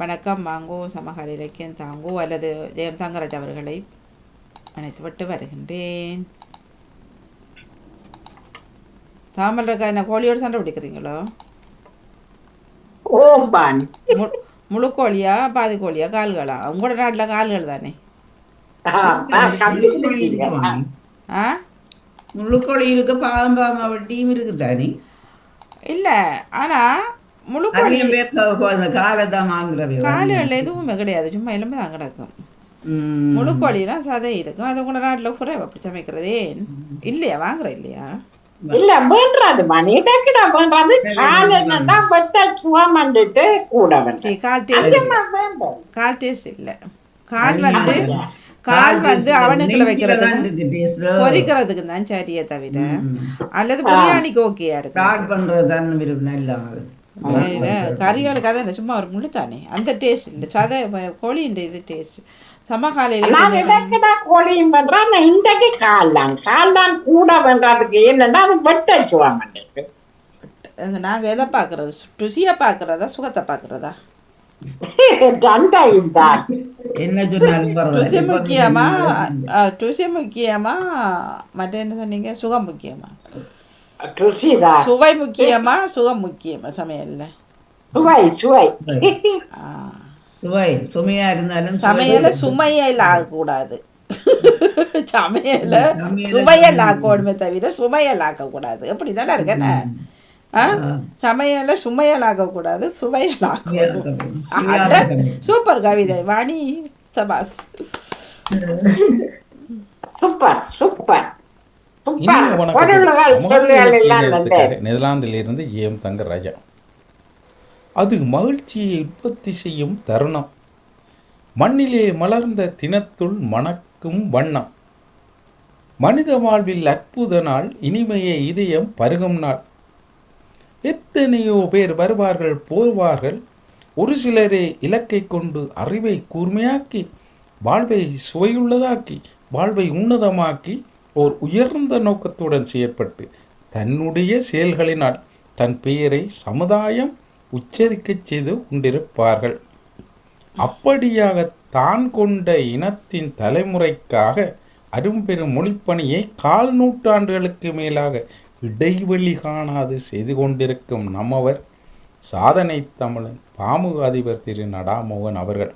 வணக்கம் வாங்கோ சமகால இலக்கியம் தாங்கோ அல்லது ஜெயம் தங்கராஜ் அவர்களை அணைத்துவிட்டு வருகின்றேன். தாமல் இருக்கா என்ன கோழியோடு சண்டை பிடிக்கிறீங்களோ? ஓம்பான் முழு கோழியா பாதி கோழியா கால்களா? உங்களோட நாட்டில் கால்கள் தானே? ஆ முள்ளுக்கோழி இருக்கு பாவம் பாவம் வட்டியும் தானே? இல்லை ஆனால் முழு கோழி அதிகம் பேர் க- அந்த காலை தான் வாங்குறவை கால்கள் எதுவுமே கிடையாது. சும்மா எலும்பு தான் கிடக்கும். ம். முழு கோழினா சதை இருக்கும். அது கூட நாட்டில் குறை அப்படி சமைக்கிறதே. இல்லையா? வாங்குற இல்லையா? இல்ல வேண்டாது மணி டக்குடா வேண்டாது கால் என்னன்னா வெட்ட சுவமண்டுட்டு கூட கால் டேஸ்ட் கால் டேஸ்ட் இல்லை. கால் வந்து கால் வந்து அவனுக்குள்ள taste. பொரிக்கிறதுக்கு தான் சரியே தவிர. அல்லது பிரியாணிக்கு ஓகேயா இருக்கு கறிகளுக்கு அதான் சும்மா ஒரு தானே அந்த டேஸ்ட் இல்லை. சதை கோழின்ற இது டேஸ்ட் சமகாலையில் நான் இடக்குடா கோழியும் பண்றேன்? நான் இன்றைக்கு கால்லாம் கால்லாம் கூட வேண்டாதுக்கு என்னன்னா அது வெட்ட சுவமண்டுட்டு நாங்கள் எதை பார்க்குறது? ருசியாக பார்க்குறதா சுகத்தை பார்க்குறதா? என்ன சொன்னாலும் முக்கியமா? ருசி முக்கியமா? மற்ற என்ன சொன்னீங்க? சுகம் முக்கியமா? சுவை முக்கியமா சுகம் முக்கியமா சமையல்ல சுவை சுவை ஆ. சுவை சுமையா இருந்தாலும் சமையல சுமையல் ஆகக்கூடாது சமையல சமையல சுவையல் ஆக்கணுமே தவிர சுமையல் ஆக்கக்கூடாது எப்படி நல்லா இருக்கேன்னு சமையல சுமையல் ஆக்கக்கூடாது சுவையல் ஆக்கணும். சூப்பர் கவிதை வாணி சபாஸ் சூப்பர் சூப்பர் நெதர்லாந்திலிருந்து ஏம் தங்கராஜா அது மகிழ்ச்சியை உற்பத்தி செய்யும் தருணம். மண்ணிலே மலர்ந்த தினத்துள் மணக்கும் வண்ணம். மனித வாழ்வில் அற்புத நாள் இனிமைய இதயம் பருகும் நாள். எத்தனையோ பேர் வருவார்கள் போவார்கள். ஒரு சிலரே இலக்கை கொண்டு அறிவை கூர்மையாக்கி வாழ்வை சுவையுள்ளதாக்கி வாழ்வை உன்னதமாக்கி ஓர் உயர்ந்த நோக்கத்துடன் செயற்பட்டு தன்னுடைய செயல்களினால் தன் பெயரை சமுதாயம் உச்சரிக்கச் செய்து கொண்டிருப்பார்கள். அப்படியாக தான் கொண்ட இனத்தின் தலைமுறைக்காக அரும்பெரும் மொழிப்பணியை கால் நூற்றாண்டுகளுக்கு மேலாக இடைவெளி காணாது செய்து கொண்டிருக்கும் நம்மவர் சாதனை தமிழன் பாமுக அதிபர் திரு நடாமோகன் அவர்கள்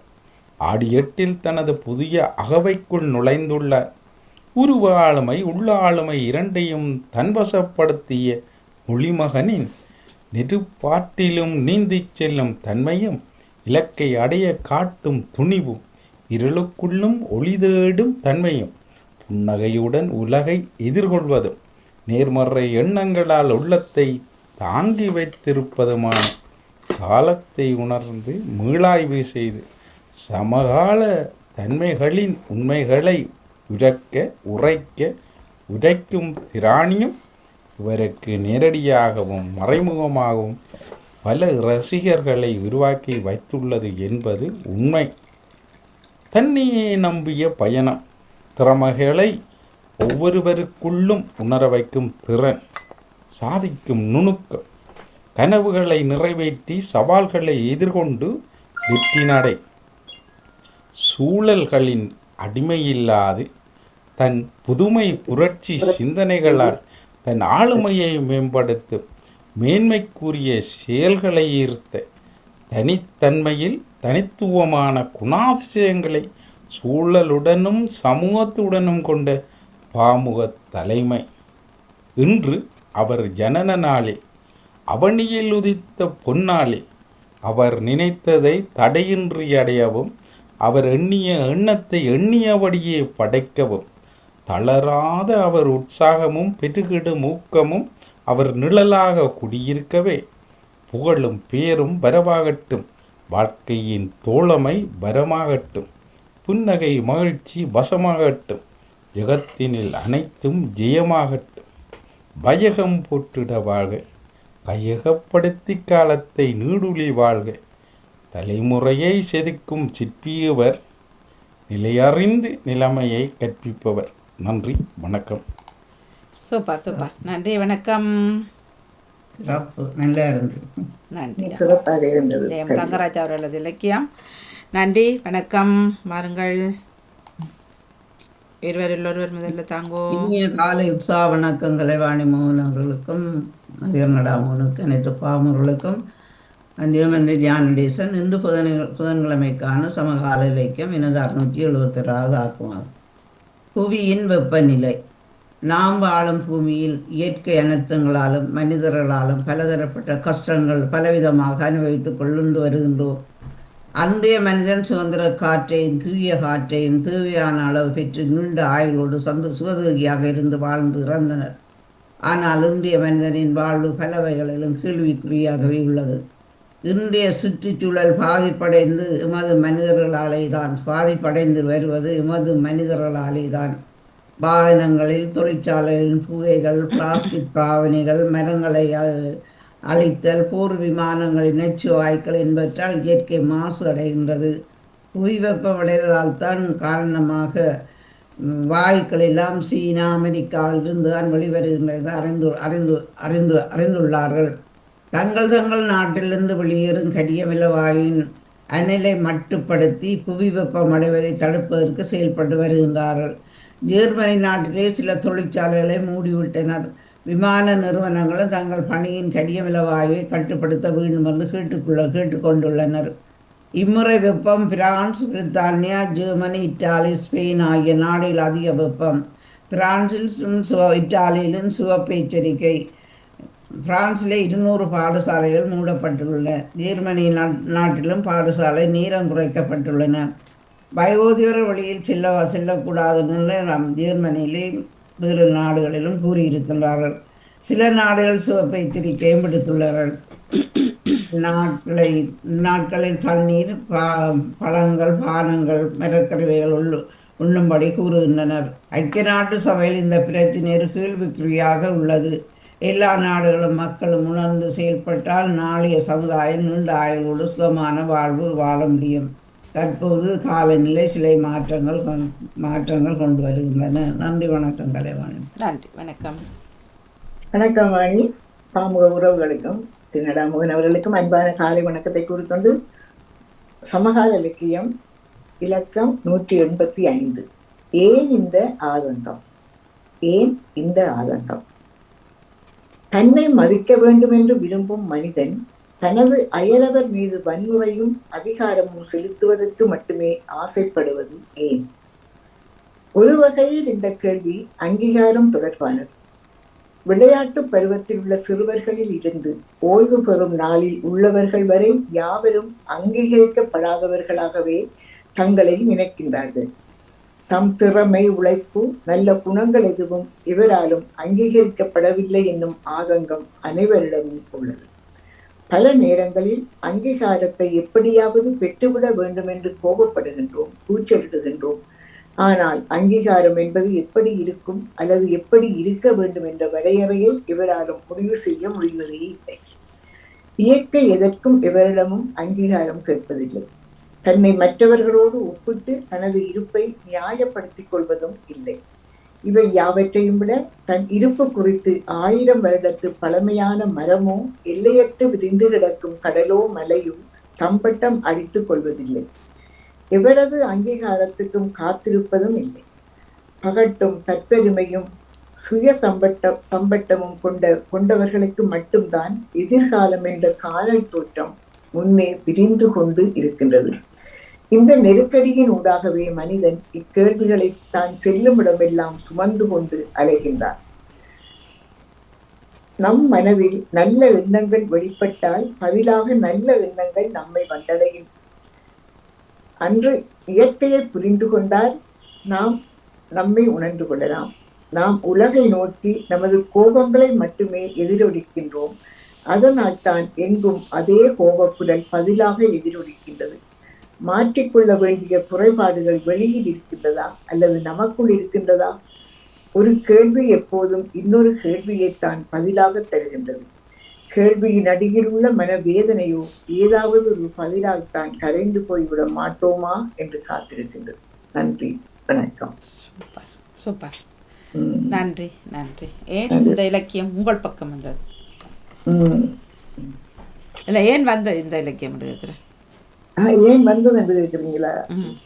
ஆடி எட்டில் தனது புதிய அகவைக்குள் நுழைந்துள்ளார். உருவ ஆளுமை உள்ள ஆளுமை இரண்டையும் தன்வசப்படுத்திய மொழிமகனின் நெருப்பாட்டிலும் நீந்திச் செல்லும் தன்மையும் இலக்கை அடைய காட்டும் துணிவும் இருளுக்குள்ளும் ஒளி தேடும் தன்மையும் புன்னகையுடன் உலகை எதிர்கொள்வதும் நேர்மறை எண்ணங்களால் உள்ளத்தை தாங்கி வைத்திருப்பதுமான காலத்தை உணர்ந்து மீளாய்வு செய்து சமகால தன்மைகளின் உண்மைகளை உரைக்க உரைக்க உரைக்கும் திராணியும் இவருக்கு நேரடியாகவும் மறைமுகமாகவும் பல ரசிகர்களை உருவாக்கி வைத்துள்ளது என்பது உண்மை. தன்னையே நம்பிய பயணம் திறமைகளை ஒவ்வொருவருக்குள்ளும் உணர வைக்கும் திறன் சாதிக்கும் நுணுக்கம் கனவுகளை நிறைவேற்றி சவால்களை எதிர்கொண்டு வெற்றி நடை சூழல்களின் அடிமையில்லாது தன் புதுமை புரட்சி சிந்தனைகளால் தன் ஆளுமையை மேம்படுத்தும் மேன்மைக்குரிய செயல்களை ஈர்த்த தனித்தன்மையில் தனித்துவமான குணாதிசயங்களை சூழலுடனும் சமூகத்துடனும் கொண்ட பாமுக தலைமை. இன்று அவர் ஜனன நாளில் அவனியில் உதித்த பொன்னாளில் அவர் நினைத்ததை தடையின்றி அடையவும் அவர் எண்ணிய எண்ணத்தை எண்ணியபடியே படைக்கவும் தளராத அவர் உற்சாகமும் பெருகிடும் ஊக்கமும் அவர் நிழலாக குடியிருக்கவே. புகழும் பேரும் வரவாகட்டும். வாழ்க்கையின் தோழமை வரமாகட்டும். புன்னகை மகிழ்ச்சி வசமாகட்டும். ஜெகத்தினில் அனைத்தும் ஜெயமாகட்டும். பயகம் போற்றிட வாழ்க. கையகப்படுத்தி காலத்தை நீடுழி வாழ்க. தலைமுறையை செதுக்கும் சிற்பியவர். நிலையறிந்து நிலைமையை கற்பிப்பவர். நன்றி வணக்கம். Super super. நன்றி வணக்கம். சிறப்பு நல்லா இருந்தது. நன்றி. தங்கராஜ் அவர்களது இலக்கியம். நன்றி வணக்கம். வாருங்கள். இருவரில் ஒருவர் முதல்ல தாங்கோ காலை உற்சாக வணக்கங்களை வாணிமோகன் அவர்களுக்கும் மதியநடா மோகனுக்கும் அனைத்து பாமர்களுக்கும் அந்தியமந்தி தியானடேசன் இந்து புதன் புதன்கிழமைக்கான சமகால இலக்கியம் எனது அறுநூற்றி எழுபத்தி ஆறாவது ஆக்குமாகும் புவியின் வெப்பநிலை. நாம் வாழும் பூமியில் இயற்கை அனர்த்தங்களாலும் மனிதர்களாலும் பலதரப்பட்ட கஷ்டங்கள் பலவிதமாக அனுபவித்துக் கொண்டு வருகின்றோம். அன்றைய மனிதன் சுதந்திர காற்றையும் தூய காற்றையும் தேவையான அளவு பெற்று நீண்ட ஆயுளோடு சந்து சுகதோகியாக இருந்து வாழ்ந்து இறந்தனர். ஆனால் இன்றைய மனிதனின் வாழ்வு பல வகைகளிலும் கேள்விக்குறியாகவே உள்ளது. இன்றைய சுற்றுச்சூழல் பாதிப்படைந்து எமது மனிதர்களாலே தான் பாதிப்படைந்து வருவது எமது மனிதர்களாலே தான். வாகனங்களில் தொழிற்சாலைகளின் புகைகள் பிளாஸ்டிக் பாவனைகள் மரங்களை அழித்தல் போர் விமானங்களின் நச்சு வாய்க்கள் என்பவற்றால் இயற்கை மாசு அடைகின்றது. புவி வெப்பமடைவதால் தான் காரணமாக வாயுக்கள் எல்லாம் சீனா அமெரிக்காவிலிருந்து தான் வெளிவருகின்றது அறிந்து அறிந்து அறிந்து அறிந்துள்ளார்கள். தங்கள் தங்கள் நாட்டிலிருந்து வெளியேறும் கரியமில வாயுவின் அனலை மட்டுப்படுத்தி புவி வெப்பம் அடைவதை தடுப்பதற்கு செயல்பட்டு வருகின்றார்கள். ஜெர்மனி நாட்டிலே சில தொழிற்சாலைகளை மூடிவிட்டனர். விமான நிறுவனங்களும் தங்கள் பணியின் கரியமில வாயுவை கட்டுப்படுத்த வேண்டும் என்று கேட்டுக்கொள்ள கேட்டுக்கொண்டுள்ளனர். இம்முறை வெப்பம் பிரான்ஸ் பிரித்தானியா ஜெர்மனி இத்தாலி ஸ்பெயின் ஆகிய நாடுகள் அதிக வெப்பம். பிரான்சிலும் சுவ இத்தாலியிலும் சிவப்பு எச்சரிக்கை பிரான்சிலே இருநூறு பாடசாலைகள் மூடப்பட்டுள்ளன. ஜெர்மனி நாட்டிலும் பாடசாலை நீரம் குறைக்கப்பட்டுள்ளன. வயோதிகர வழியில் செல்ல செல்லக்கூடாதுன்னு நம் ஜெர்மனியிலே வேறு நாடுகளிலும் கூறியிருக்கின்றார்கள். சில நாடுகள் சிவப்பு எச்சரிக்கையும் விடுத்துள்ளார்கள் நாட்களை நாட்களில் தண்ணீர் பா பழங்கள் பானங்கள் மரக்கருவைகள் உள்ளு உண்ணும்படி கூறுகின்றனர். ஐக்கிய நாட்டு சபையில் இந்த பிரச்சினை கேள்விக்குறியாக உள்ளது. எல்லா நாடுகளும் மக்களும் உணர்ந்து செயல்பட்டால் நாளைய சமுதாயம் நீண்ட ஆயுளோடு சுகமான வாழ்வு வாழ முடியும். தற்போது காலநிலை சில மாற்றங்கள் மாற்றங்கள் கொண்டு வருகின்றன. நன்றி வணக்கம் கலைவாணி நன்றி வணக்கம். வணக்கம் வாணி. பாமுக உறவுகளுக்கும் தின்னடா மோகன் அவர்களுக்கும் அன்பான காலை வணக்கத்தை கூறிக்கொண்டு சமகால இலக்கியம் இலக்கம் நூற்றி எண்பத்தி ஐந்து. ஏன் இந்த ஆதங்கம்? ஏன் இந்த ஆதங்கம்? தன்னை மதிக்க வேண்டும் என்று விரும்பும் மனிதன் தனது அயலவர் மீது வன்முறையும் அதிகாரமும் செலுத்துவதற்கு மட்டுமே ஆசைப்படுவது ஏன்? ஒரு வகையில் இந்த கேள்வி அங்கீகாரம் தொடர்பானது. விளையாட்டு பருவத்தில் உள்ள சிறுவர்களில் இருந்து ஓய்வு பெறும் நாளில் உள்ளவர்கள் வரை யாவரும் அங்கீகரிக்கப்படாதவர்களாகவே தங்களை நினைக்கின்றார்கள். தம் திறமை உழைப்பு நல்ல குணங்கள் எதுவும் இவராலும் அங்கீகரிக்கப்படவில்லை என்னும் ஆதங்கம் அனைவரிடமும் உள்ளது. பல நேரங்களில் அங்கீகாரத்தை எப்படியாவது பெற்றுவிட வேண்டும் என்று கோபப்படுகின்றோம் கூச்சலிடுகின்றோம். ஆனால் அங்கீகாரம் என்பது எப்படி இருக்கும் அல்லது எப்படி இருக்க வேண்டும் என்ற வரையறையை இவராலும் முடிவு செய்ய முடிவதே இல்லை இயற்கை எதற்கும் இவரிடமும் அங்கீகாரம் கேட்பதில்லை. தன்னை மற்றவர்களோடு ஒப்பிட்டு தனது இருப்பை நியாயப்படுத்திக் கொள்வதும் இல்லை. இவை யாவற்றையும் விட தன் இருப்பு குறித்து ஆயிரம் வருடத்து பழமையான மரமோ எல்லையற்று விரிந்து கிடக்கும் கடலோ மலையோ தம்பட்டம் அடித்துக் கொள்வதில்லை. எவரது அங்கீகாரத்துக்கும் காத்திருப்பதும் இல்லை. பகட்டும் தற்பெருமையும் சுய தம்பட்ட தம்பட்டமும் கொண்ட கொண்டவர்களுக்கு மட்டும்தான் எதிர்காலம் என்ற காதல் தோற்றம் முன்னே விரிந்து கொண்டு இருக்கின்றது. இந்த நெருக்கடியின் ஊடாகவே மனிதன் இக்கேள்விகளை தான் செல்லும் இடமெல்லாம் சுமந்து கொண்டு அலைகின்றான். நம் மனதில் நல்ல எண்ணங்கள் வெளிப்பட்டால் பதிலாக நல்ல எண்ணங்கள் நம்மை வந்தடையும். அன்று இயற்கையை புரிந்து கொண்டால் நாம் நம்மை உணர்ந்து கொள்ளலாம். நாம் உலகை நோக்கி நமது கோபங்களை மட்டுமே எதிரொலிக்கின்றோம். அதனால் தான் எங்கும் அதே கோபக்குரல் பதிலாக எதிரொலிக்கின்றது. மாற்றிக்கொள்ள வேண்டிய குறைபாடுகள் வெளியில் இருக்கின்றதா? அல்லது நமக்குள் இருக்கின்றதா? ஒரு கேள்வி எப்போதும் இன்னொரு கேள்வியைத்தான் பதிலாக தருகின்றது. கேள்வியின் அடியில் உள்ள மனவேதனையோ ஏதாவது ஒரு பதிலால் தான் கரைந்து போய்விட மாட்டோமா என்று காத்திருக்கின்றது. நன்றி வணக்கம். Super super. நன்றி நன்றி. ஏன் இந்த இலக்கியம் உங்கள் பக்கம் வந்தது. இல்லை ஏன் வந்த இந்த இலக்கியம் கேட்குறேன்? ஏன் வந்தது என்று கேட்குறீங்களா?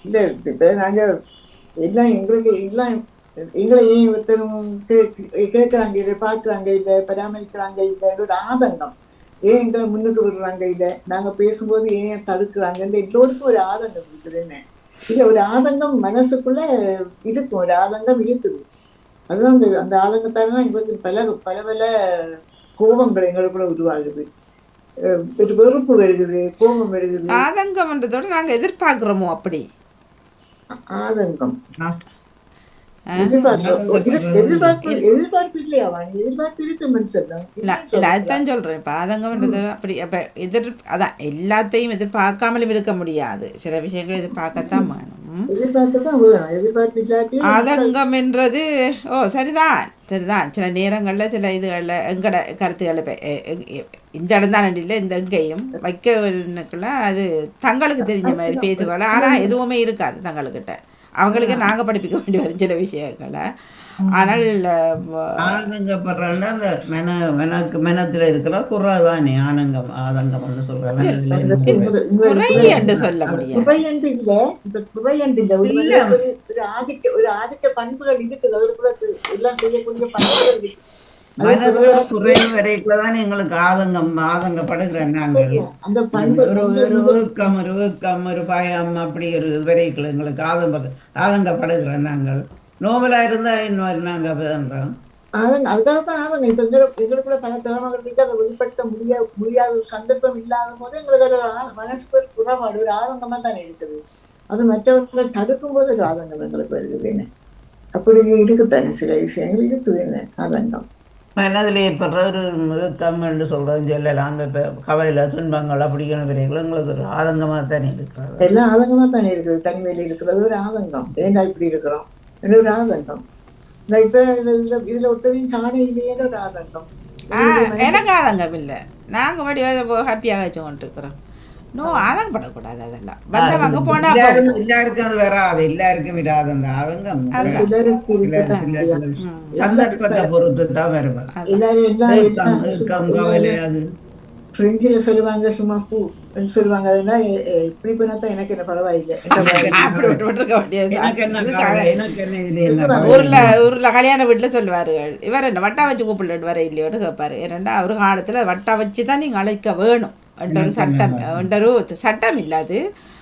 இல்ல இப்ப நாங்க எல்லாம் எங்களுக்கு எல்லாம் எங்களை ஏன் ஒருத்தரும் கே- கேட்கறாங்க இல்லை பார்க்கறாங்க இல்லை பராமரிக்கிறாங்க இல்லை ஒரு ஆதங்கம். ஏன் எங்களை முன்னுக்கு விடுறாங்க இல்லை? நாங்க பேசும்போது ஏன் தடுக்கிறாங்கன்னு எல்லோருக்கும் ஒரு ஆதங்கம் இருக்குது என்ன? இல்ல ஒரு ஆதங்கம் மனசுக்குள்ள இருக்கும் ஒரு ஆதங்கம் இருக்குது. அதுதான் அந்த அந்த ஆதங்கத்தால தான் எங்களுக்கு பல பல பல கோபங்கள் எங்களுக்குள்ள உருவாகுது. வெறுப்பு வருகுது கோபம் வருகுது. ஆதங்கம்ன்றதோட நாங்கள் எதிர்பார்க்குறோமோ அப்படி? ஆதங்கம். அதுதான் சொல்கிறேன் இப்போ ஆதங்கம்ன்றது அப்படி அப்போ எதிர் அதான் எல்லாத்தையும் எதிர்பார்க்காமலும் இருக்க முடியாது. சில விஷயங்களை எதிர்பார்க்கத்தான் வேணும். என்றது ஓ சரிதான் சரிதான். சில நேரங்களில் சில இதுகளில் எங்கட கருத்துக்களை இந்த இடம் தான் இல்லை இந்த எங்கேயும் வைக்கக்குள்ள அது தங்களுக்கு தெரிஞ்ச மாதிரி பேசுவாங்க ஆனால் எதுவுமே இருக்காது தங்களுக்கிட்ட அவங்களுக்கு நாங்கள் படிப்பிக்க வேண்டி வரும் சில விஷயங்களை. ஆனால் அஹ், ஆனங்கப்படுறேன்னா அந்த மென மெனக்கு மெனத்துல இருக்கிற குறை தானே ஆனங்கம் ஆதங்கம்னு என்று சொல்ல இல்ல இல்ல ஒரு இல்ல. ஒரு ஒரு ஆதிக்க ஒரு ஆதிக்க பண்புகள் இருக்குது. அவருக்குள்ள து- எல்லாம் செய்யக்கூடிய பண்புகள் இருக்கு. மனதுல குறை வரைக்குள்ள தான் எங்களுக்கு ஆதங்கம் ஆதங்கப்படுகிறேன் நாங்கள். அந்த பண்பு ஒரு ஒரு ஊக்கம் ஒரு ஊக்கம் ஒரு பயம் அப்படி ஒரு வரைக்குள்ள எங்களுக்கு ஆதங்க ஆதங்கப்படுகிறோம் நாங்கள். நோமலா இருந்தா இன்னும் நாங்க அப்படின்றோம் ஆதங்க அதுக்காக தான் ஆதங்க இப்ப எங்களை எங்களுக்குள்ள பல திறமைகள் இருக்கு அதை வெளிப்படுத்த முடிய முடியாத ஒரு சந்தர்ப்பம் இல்லாத போது எங்களுக்கு ஒரு மனசுக்கு ஒரு குறவாடு ஒரு ஆதங்கமா தானே இருக்குது அது மற்றவர்களை தடுக்கும் போது ஒரு ஆதங்கம் எங்களுக்கு வருகிறது என்ன அப்படி இருக்குதானே சில விஷயங்கள் இருக்குது என்ன ஆதங்கம் மனதில் ஏற்படுற ஒரு ஊக்கம் என்று சொல்றதும் சொல்லலாம் அந்த பெ- கவலை துன்பங்கள் அப்படிங்கிற வரைக்குள்ள எங்களுக்கு ஒரு ஆதங்கமா தானே இருக்கிறது எல்லாம் ஆதங்கமா தானே இருக்குது தனிமையில இருக்கிறது ஒரு ஆதங்கம் ஏன்டா இப்படி இருக்கிறோம் என்ன ஒரு ஆதங்கம் இந்த இப்ப இந்த- இதுல ஒருத்தரையும் காண இல்லையேன்னு ஒரு ஆதங்கம் ஆ எனக்கு ஆதங்கம் இல்லை நாங்கள் படி ஹாப்பியாக வச்சு கொண்டு இருக்கிறோம் நோ ஆதங்கப்படக்கூடாது அதெல்லாம் வந்தவங்க போனா எல்லாருக்கும் அது வராது எல்லாருக்கும் விடாது அந்த ஆதங்கம் சிலருக்கு இருக்கத்தான் சில- சில சந்தர்ப்பத்தை பொறுத்து தான் வரும் எல்லாரும் எல்லாம் ஏக்கம், எல்லாம் ஏக்கம், கவலை அது பிரெஞ்சில் சொல்லுவாங்க சும்மா பூ சொல்லுவாங்க அதெல்லாம் இப்படி பண்ணா தான் எனக்கு என்ன பரவாயில்லை? ஊர்ல ஊர்ல கல்யாண வீட்டுல சொல்லுவார்கள் இவர் என்ன வட்டா வச்சு கூப்பிட்டு வர இல்லையோன்னு கேட்பாரு ஏன்னா அவர் காலத்துல வட்டா வச்சு தான் நீங்க அழைக்க வேணும் என்ற சட்டம் என்ற சட்டம் இல்லாது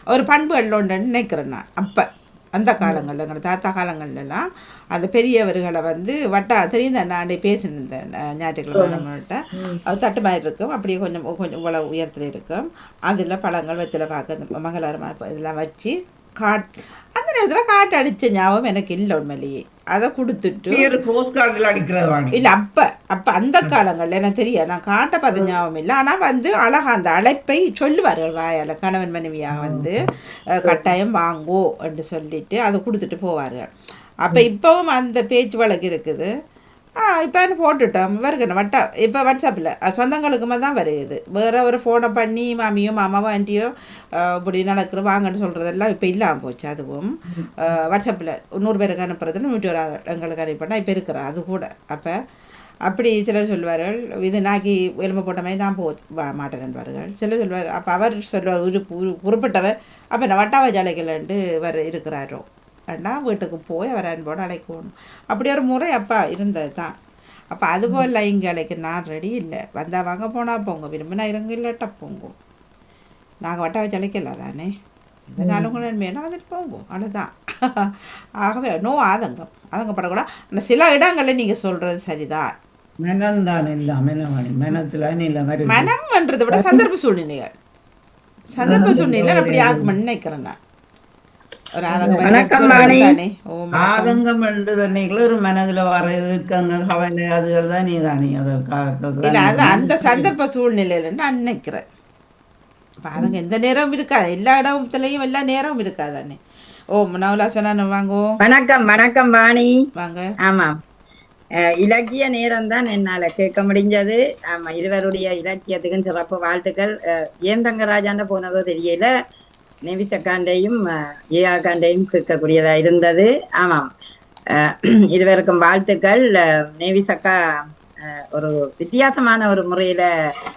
ஒரு பண்புகள் ஒன்றுன்னு நினைக்கிறேன் நான் அப்ப அந்த காலங்களில் எங்களோட தாத்தா காலங்கள்லாம் அந்த பெரியவர்களை வந்து வட்டா தெரியும் தான் நான் அஹ், ஞாயிற்றுக்கிழமை நம்மகிட்ட அது தட்டு மாதிரி இருக்கும். அப்படியே கொஞ்சம் கொஞ்சம் இவ்வளோ உயரத்தில் இருக்கும். அதில் பழங்கள் வெத்தில பார்க்க இந்த மங்களகரமாக இதெல்லாம் வச்சு காட் அந்த நேரத்தில் காட்டு அடித்த ஞாபகம் எனக்கு இல்லை உண்மையிலேயே. அதை கொடுத்துட்டு போஸ்ட் கார்டில் இல்லை அப்போ அப்போ அந்த காலங்களில் எனக்கு தெரியாது நான் காட்ட பார்த்த ஞாபகம் இல்லை. ஆனால் வந்து அழகா அந்த அழைப்பை சொல்லுவார்கள் வாயால் கணவன் மனைவியாக வந்து கட்டாயம் வாங்கோ என்று சொல்லிட்டு அதை கொடுத்துட்டு போவார்கள் அப்போ இப்போவும் அந்த பேச்சு வழக்கு இருக்குது. ஆ இப்போ போட்டுட்டோம் வருகணும் வட்டா இப்போ வாட்ஸ்அப்பில் சொந்தங்களுக்குமே தான் வருது வேறு ஒரு ஃபோனை பண்ணி மாமியோ மாமாவோ ஆண்டியோ இப்படி நடக்கிற வாங்கன்னு சொல்கிறதெல்லாம் இப்போ இல்லாமல் போச்சு அதுவும் வாட்ஸ்அப்பில் நூறு பேருக்கு அனுப்புறதுல நூற்றி ஒரு எங்களுக்கு அனுப்பினா இப்போ இருக்கிற அது கூட அப்போ அப்படி சிலர் சொல்வார்கள் இது நாக்கி எலும்பு போட்ட மாதிரி நான் போ வா- மாட்டேன் என்பார்கள் சிலர் சொல்வார் அப்போ அவர் சொல்வார் உரு குறிப்பிட்டவர் அப்போ நான் வட்டாவை ஜாலைகள்ன்ட்டு வர இருக்கிறாரோ ஏன்னா வீட்டுக்கு போய் அவர் அன்போடு அழைக்கணும். அப்படி ஒரு முறை அப்பா இருந்தது தான். அப்போ அதுபோல் இங்கே அழைக்க நான் ரெடி இல்லை. வந்தால் வாங்க போனால் போங்க. விரும்பினா இருங்க இல்லாட்டா போங்க. நாங்கள் வட்டா வச்சு அழைக்கல தானே. இதனால உங்கள் நன்மையான வந்துட்டு போங்க. அவ்வளோதான் ஆகவே நோ ஆதங்கம். ஆதங்கப்படக்கூடாது. ஆனால் சில இடங்களில் நீங்கள் சொல்கிறது சரிதான். மனம்தான் எல்லாம் மெனவாணி மனத்துல இல்லை. மாதிரி மனம்ன்றதை விட சந்தர்ப்ப சூழ்நிலைகள். சந்தர்ப்ப சூழ்நிலை அப்படி ஆகும்னு நினைக்கிறேன் நான். வணக்கம், ஆதங்கம் என்று ஒரு மனதுல வர இருக்கங்க கவலை அதுகள் தான் நீ தானே. அதை இல்லை அது அந்த சந்தர்ப்ப சூழ்நிலையில நான் நினைக்கிறேன் இப்போ அதுங்க எந்த நேரமும் இருக்காது. எல்லா இடத்துலையும் எல்லா நேரமும் இருக்காது தானே ஓ நவலா சொன்னா வாங்கோ. வணக்கம் வணக்கம் வாணி. வாங்க. ஆமாம் அஹ், இலக்கிய நேரம் தான் என்னால கேட்க முடிஞ்சது. ஆமா இருவருடைய இலக்கியத்துக்கும் சிறப்பு வாழ்த்துக்கள். அஹ், ஏன் தங்கராஜாண்ட போனதோ தெரியல. நெவிசக்காண்டையும் காண்டையும் கேட்கக்கூடியதா இருந்தது. ஆமாம். இருவருக்கும் வாழ்த்துக்கள். நேவிசக்கா அஹ், ஒரு வித்தியாசமான ஒரு முறையில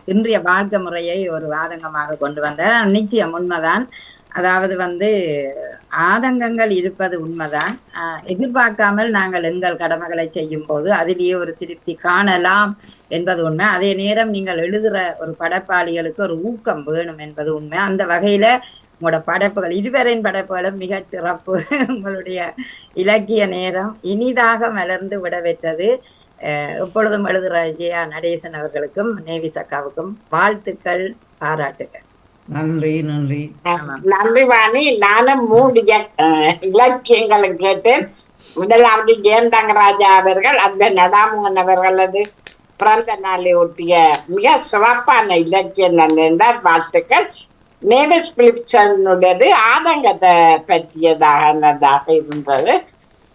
இன்றைய வாழ்க்கை முறையை ஒரு ஆதங்கமாக கொண்டு வந்தார். நிச்சயம் உண்மைதான். அதாவது வந்து ஆதங்கங்கள் இருப்பது உண்மைதான். ஆஹ் எதிர்பார்க்காமல் நாங்கள் எங்கள் கடமைகளை செய்யும் போது அதிலேயே ஒரு திருப்தி காணலாம் என்பது உண்மை. அதே நேரம் நீங்கள் எழுதுகிற ஒரு படைப்பாளிகளுக்கு ஒரு ஊக்கம் வேணும் என்பது உண்மை. அந்த வகையில உங்களோட படைப்புகள் இருவரின் படைப்புகளும் மிகச் சிறப்பு. உங்களுடைய இலக்கிய நேரம் இனிதாக மலர்ந்து விடவெற்றது. எப்பொழுதும் எழுதுகிற ஜெயா நடேசன் அவர்களுக்கும் நேவி சக்காவுக்கும் வாழ்த்துக்கள் பாராட்டுகள் நன்றி நன்றி. நன்றி வாணி. நானும் மூன்று இலக்கியங்களை கேட்டேன் முதலாவது ஜெயந்தங்கராஜா அவர்கள் அந்த நடாமோகன் அவர்களது பிறந்த நாளை ஒட்டிய மிக சிறப்பான இலக்கியம் என்றார் வாழ்த்துக்கள். நேவிஸ் பிலிப்சனுடையது ஆதங்கத்தை பற்றியதாக இருந்தது.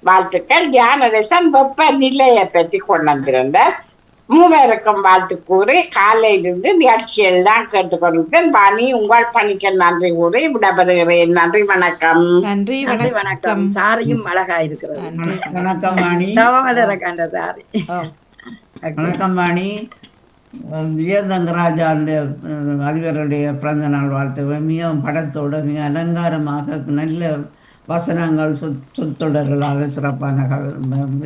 வாழ்த்துக்கள். ஞானரசன் வெப்பநிலையை பற்றி கொண்டு வந்திருந்தார். மூவருக்கும் வாழ்த்து கூறி காலையிலிருந்து நிகழ்ச்சியெல்லாம் கேட்டுக்கொண்டிருந்தேன். பாணி உங்கள் பணிக்கு நன்றி கூறி விடைபெறுகிறேன். நன்றி வணக்கம். நன்றி நன்றி வணக்கம். சாரியும் அழகா இருக்கிறது. நன்றி வணக்கம். வாணி சாரி. வணக்கம் வாணி விஜயதங்கராஜாவுடைய அஹ், அதிபருடைய பிறந்த நாள் வாழ்த்துக்கள். மிகவும் படத்தோடு மிக அலங்காரமாக நல்ல வசனங்கள் சொற் சொற்றொடர்களாக சிறப்பான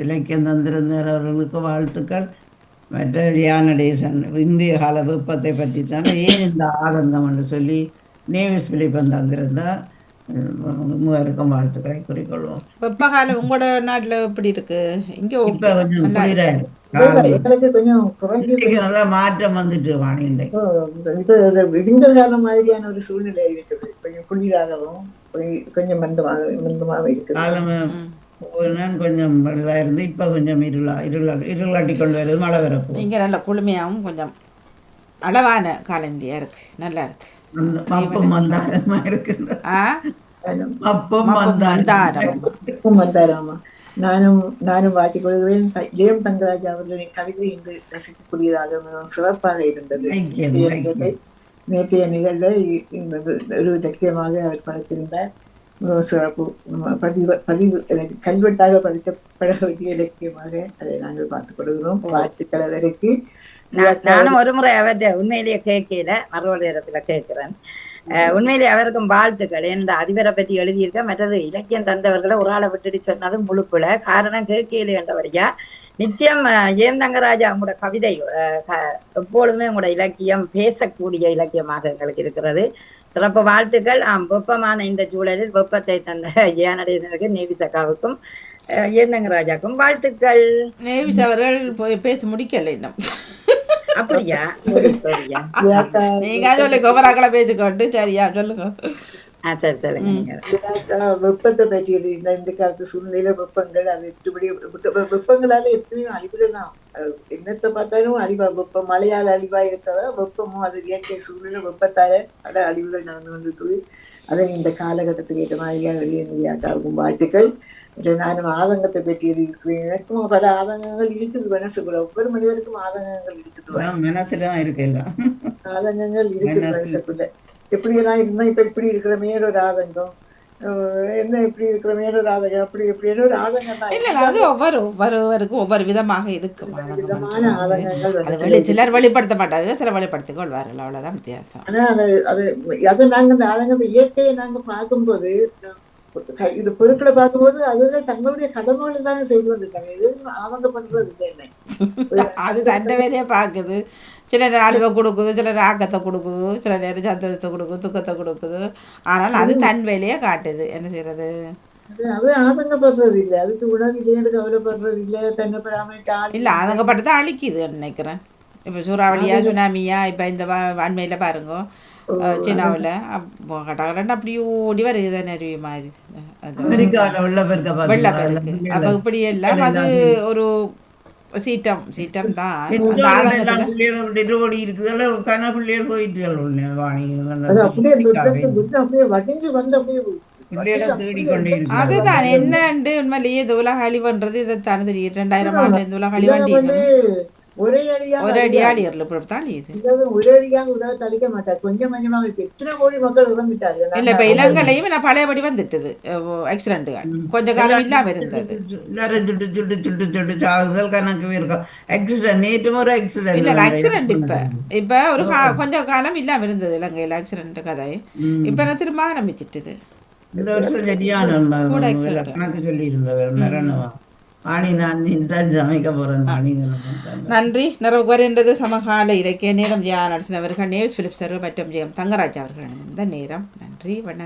இலக்கியம் தந்திருந்தவர்களுக்கு வாழ்த்துக்கள். மற்ற தியானடேசன் இந்திய கால வெப்பத்தை பற்றி தான் ஏன் இந்த ஆதங்கம் என்று சொல்லி நேவிஸ் பிலிப்பன் தந்திருந்தால் மூவருக்கும் வாழ்த்துக்களை குறிக்கொள்வோம். வெப்பகாலம் உங்களோட நாட்டுல எப்படி இருக்கு? இங்க கொஞ்சம் நல்லா மாற்றம் வந்துட்டு வாணிண்டை இப்போ விடிந்த காலம் மாதிரியான ஒரு சூழ்நிலை இருக்குது. கொஞ்சம் குளிராகவும் கொஞ்சம் மந்தமாக மந்தமாக இருக்குது. கொஞ்சம் இதாக இருந்து இப்போ கொஞ்சம் இருளா இருளா இருளாட்டி கொண்டு வருது மழை வரப்போ இங்க நல்ல குளுமையாகவும் கொஞ்சம் அளவான காலநிலையா இருக்கு. நல்லா இருக்கு. மப்பும் மந்தாரமா இருக்கின்ற ஆ? மப்பும் மந்தாரம். மந்தாரம். நானும் நானும் வாக்கிக் கொள்கிறேன் ஜெயம் தங்கராஜ் அவர்களின் கவிதை இங்கு ரசிக்கக்கூடியதாக மிகவும் சிறப்பாக இருந்தது. நேற்றைய. நிகழ்வை- ஒரு இலக்கியமாக அவர் படைத்திருந்தார் மிகவும் சிறப்பு. பதிவு பதிவு எனக்கு கல்வெட்டாக பதிக்கப்பட வேண்டிய இலக்கியமாக அதை நாங்கள் பார்த்துக் கொள்கிறோம். வாழ்த்துக்கள் அதற்கு நான்- நானும் ஒரு முறை அவர்கிட்ட உண்மையிலேயே கேட்கல. மறுபடி இடத்துல கேட்கிறேன். உண்மையிலே அவருக்கும் வாழ்த்துக்கள். என்ற அதிபரை பற்றி எழுதியிருக்க மற்றது இலக்கியம் தந்தவர்களை ஒரு ஆளை விட்டுட்டு சொன்னது முழுப்புல. காரணம் கேட்கல என்றபடியா நிச்சயம் அஹ், உங்களோட கவிதை க- எப்பொழுதுமே உங்களோட இலக்கியம் பேசக்கூடிய இலக்கியமாக எங்களுக்கு இருக்கிறது. சிறப்பு வாழ்த்துக்கள். ஆம் வெப்பமான இந்த சூழலில் வெப்பத்தை தந்த ஜெயநடேசனுக்கு நேவி சக்காவுக்கும் ஏந்தங்கராஜாக்கும் வாழ்த்துக்கள். நேவிஸ் அவர்கள் போய் பேசி முடிக்கலை இன்னும். அப்படியா? சரி சரியா. நீங்க சொல்லுங்க ஒவ்வொரு பேசிக்கொண்டு சரியா சொல்லுங்க வெப்பத்தை பற்றியது இந்த இந்த காலத்து சூழ்நிலையில வெப்பங்கள் அது வெப்ப- வெப்பங்களால எத்தனையோ அஹ் என்னத்தை பார்த்தாலும் அழிவா வெப்பம் மழையால் அழிவா இருக்கிறதா வெப்பமும் அது இயற்கை சூழ்நிலை வெப்பத்தால பல அழிவுகள் நடந்து கொண்டிருக்குது அதை இந்த காலகட்டத்துக்கு ஏற்ற மாதிரியாக வெளியேறியாக்காகும் வாழ்த்துக்கள். நானும் ஆதங்கத்தை பற்றியது இருக்கிறேன். எனக்கும் பல ஆதங்கங்கள் இருக்குது. மனசுக்குள்ள ஒவ்வொரு மனிதருக்கும் ஆதங்கங்கள் இருக்குது. அதான் மனசுல தான் இருக்கு எல்லாம். ஆதங்கங்கள் இருக்குது மனசு. மனசுக்குள்ள. எப்படியெல்லாம் இருந்தா இப்ப இப்படி இருக்கிறமேனு ஒரு ஆதங்கம். என்ன இப்படி இருக்கிறமேனு ஒரு ஆதங்கம். அப்படி இப்படின்னு ஒரு ஆதங்கம் தான். அது ஒவ்வொரு ஒவ்வொருவருக்கும் ஒவ்வொரு விதமாக இருக்கும். விதமான. ஆதங்கங்கள் சிலர் வெளிப்படுத்த மாட்டார்கள். சிலர் வெளிப்படுத்திக் கொள்வார்கள். அவ்வளவுதான் வித்தியாசம். ஆனா அது அது அதை நாங்க அந்த ஆதங்கத்தை இயற்கையை நாங்க பார்க்கும்போது இது பொருட்களை பார்க்கும்போது அதுதான் தங்களுடைய கடமைகளை தானே செய்து கொண்டிருக்காங்க. இது ஆதங்க பண்றது இல்லை அது தண்டை வேலையை பார்க்குது. சில நேரம் அழிவை கொடுக்குது சில நேரம் ஆக்கத்தை கொடுக்குது சில நேரம் சந்தோஷத்தை கொடுக்குது துக்கத்தை கொடுக்குது. ஆனால் அது தன் வேலையை காட்டுது. என்ன செய்யறது? அது அது ஆதங்கப்படுறது இல்லை. அதுக்கு உணவு இல்லைன்னு கவலைப்படுறது இல்லை. தன்னை பராமரிக்க இல்லை அதுங்கப்பட்டு தான் அழிக்குதுன்னு நினைக்கிறேன். இப்போ சூறாவளியா சுனாமியா இப்போ இந்த அண்மையில் பாருங்க. சின்னாவில் கட்டாகலன்னு அப்படியே ஓடி வருது தானே அருவி மாதிரி அது அமெரிக்காவில் உள்ள பேருக்க வெள்ள பார்த்தீங்களா? பெருக்கு அப்போ இப்படி எல்லாம் அது ஒரு சீட்டம் சீட்டம் தான். அதுதான். என்னண்டு உண்மையிலேயே இந்த உலக அழிவுன்றது இதைத்தானே தெரியும் ரெண்டாயிரம் ஆண்டு இந்த உலக இதை அழிவண்டின்னு ஒரே அடியாக ஒரு இப்படி தான் இது இல்லது ஒரே அடியாக உலகத்தை அழிக்க மாட்டார். கொஞ்சம் கொஞ்சமாக எத்தனை கோடி மக்கள் இறந்துட்டாங்க. இல்ல இப்ப இலங்கையிலையும் நான் பழையபடி வந்துட்டுது. ஆக்சிடென்ட்டுகள் கொஞ்ச காலம் இல்லாம இருந்தது. எல்லாரும் சுட்டு சுட்டு சுட்டு சுட்டு சாகுதல் கணக்கு இருக்கும். ஆக்சிடென்ட் நேற்று ஒரு இல்ல ஆக்சிடென்ட் ஆக்சிடென்ட் இப்ப. இப்ப ஒரு கா- கொஞ்ச காலம் இல்லாம இருந்தது இலங்கையில ஆக்சிடென்ட் கதை. இப்ப நான் திரும்ப ஆரம்பிச்சிட்டுது. இந்த வருஷம் சரியான ம- கூட ம- accident. கணக்கு சொல்லி இருந்தவர் மரணம் ஆணி நான் தான் சமைக்க போறேன் ஆணி நன்றி. நிறைவு வருகின்றது சமகால இலக்கிய நேரம் ஜியா நடசினவர்கள் நேவ்ஸ் பிலிப்ஸ் மற்றும் ஜெயம் தங்கராஜ் அவர்கள் இந்த நேரம். நன்றி. வணக்கம்.